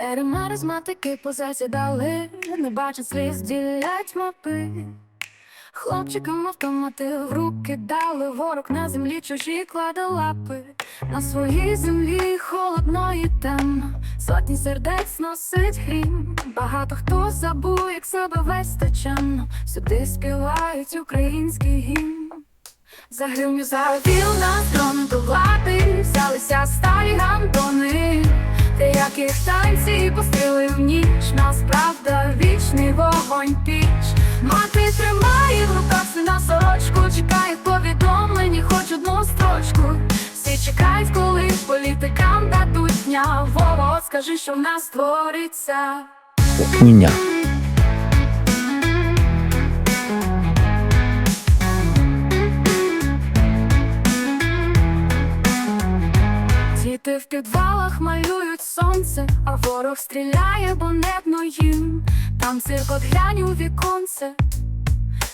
Старі маразматики позасідали, не бачать сліз, ділять мапи. Хлопчикам автомати в руки дали, ворог на землі чужі кладе лапи. На своїй землі холодно і темно, сотні сердець носить грім. Багато хто забув, як себе вести чемно. Сюди співають український гімн. Загримів завів нас трон до влади, взялися старі гандони, те, яких танці постріли в ніч, нас правда, вічний вогонь піч. Мати тримає в руках сина сорочку, чекає повідомлені, хоч одну строчку. Всі чекають, коли політикам дадуть дня. Вова, скажи, що в нас твориться. Хуйня. Діти в підвалах малюють сонце, а ворог стріляє, бо небно їм. Там цирк глянь у віконце.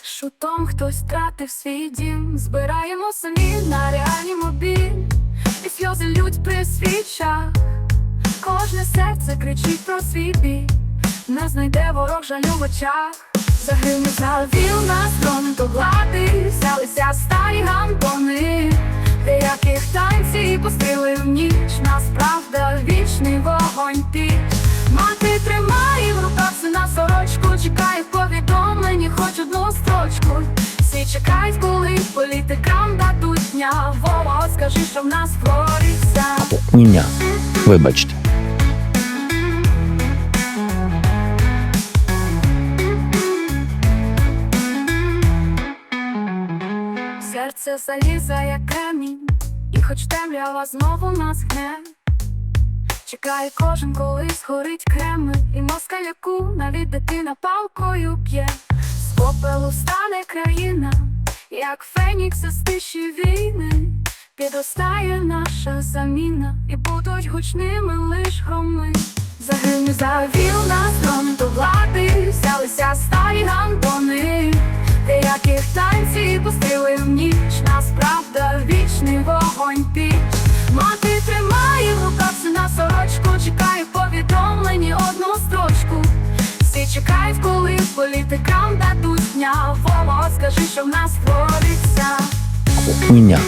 Шутом хтось втратив свій дім. Збираємо самі на реальні мобіль, і сльози лють при свічах. Кожне серце кричить про свій бій. Не знайде ворог жалю в очах. Загримів завів нас трон до влади, взялися старі гандони, вогонь. Мати тримає в руках сина сорочку, чекає повідомлені, хоч одну строчку. Всі чекають, коли політикам дадуть дня. Вова, скажи, що в нас твориться. Хуйня. Вибачте. Серце заліза, як камінь, і хоч темрява знову нас гне. Чекає кожен, коли згорить Кремль, і москаляку навіть дитина палкою п'є. З попелу стане країна, як фенікс з тиші війни. Підростає наша заміна, і будуть гучними лиш громи. Загримів завів нас трон до влади, взялися старі гандони, яких танці постріли в ніч, нас правда, вічний вогонь Чекають, коли політикам дадуть дня. Вова, скажи, що в нас твориться. Хуйня.